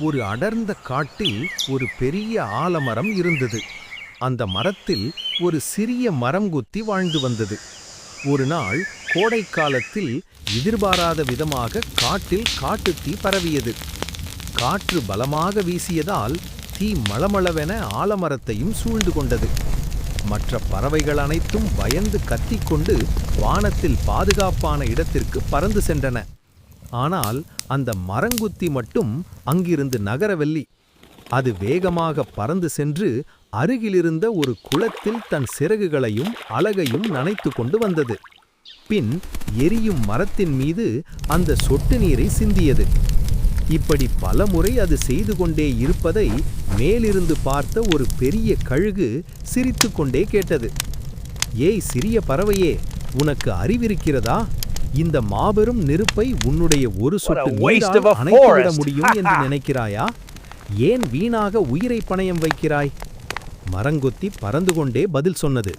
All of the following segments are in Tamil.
ஒரு அடர்ந்த காட்டில் ஒரு பெரிய ஆலமரம் இருந்தது. அந்த மரத்தில் ஒரு சிறிய மரங்குத்தி வாழ்ந்து வந்தது. ஒரு நாள் கோடைக்காலத்தில் எதிர்பாராத விதமாக காட்டில் காட்டுத்தீ பரவியது. காற்று பலமாக வீசியதால் தீ மளமளவென ஆலமரத்தையும் சூழ்ந்து கொண்டது. மற்ற பறவைகள் அனைத்தும் பயந்து கத்திக்கொண்டு வானத்தில் பாதுகாப்பான இடத்திற்கு பறந்து சென்றன. ஆனால் அந்த மரங்குத்தி மட்டும் அங்கிருந்து நகரவில்லை அது வேகமாக பறந்து சென்று அருகிலிருந்த ஒரு குளத்தில் தன் சிறகுகளையும் அலகையும் நனைத்து கொண்டு வந்தது. பின் எரியும் மரத்தின் மீது அந்த சொட்டு நீரை சிந்தியது. இப்படி பலமுறை அது செய்து கொண்டே இருப்பதை மேலிருந்து பார்த்த ஒரு பெரிய கழுகு சிரித்துக்கொண்டே கேட்டது. ஏய் சிறிய பறவையே உனக்கு அறிவிருக்கிறதா? இந்த மாபெரும் நெருப்பை உன்னுடைய ஒரு சொட்டு நீரால் அணைத்துவிட. முடியும் என்று நினைக்கிறாயா? ஏன் வீணாக உயிரை பணயம் வைக்கிறாய்? மரங்கொத்தி பறந்து கொண்டே பதில் சொன்னது.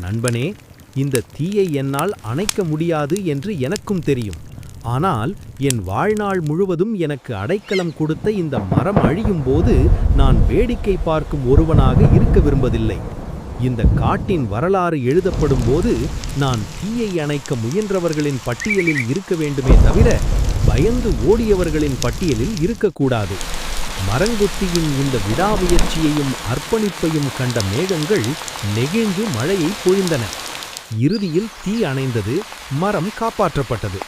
நண்பனே இந்த தீயை என்னால் அணைக்க முடியாது என்று எனக்கும் தெரியும். ஆனால் என் வாழ்நாள் முழுவதும் எனக்கு அடைக்கலம் கொடுத்த இந்த மரம் அழியும் போது நான் வேடிக்கை பார்க்கும் ஒருவனாக இருக்க விரும்பதில்லை. இந்த காட்டின் வரலாறு எழுதப்படும் போது நான் தீயை அணைக்க முயன்றவர்களின் பட்டியலில் இருக்க வேண்டுமே தவிர பயந்து ஓடியவர்களின் பட்டியலில் இருக்கக்கூடாது. மரங்குத்தியின் இந்த விடாமுயற்சியையும் அர்ப்பணிப்பையும் கண்ட மேகங்கள் நெகிழ்ந்து மழையை பொழிந்தன. இறுதியில் தீ அணைந்தது மரம் காப்பாற்றப்பட்டது.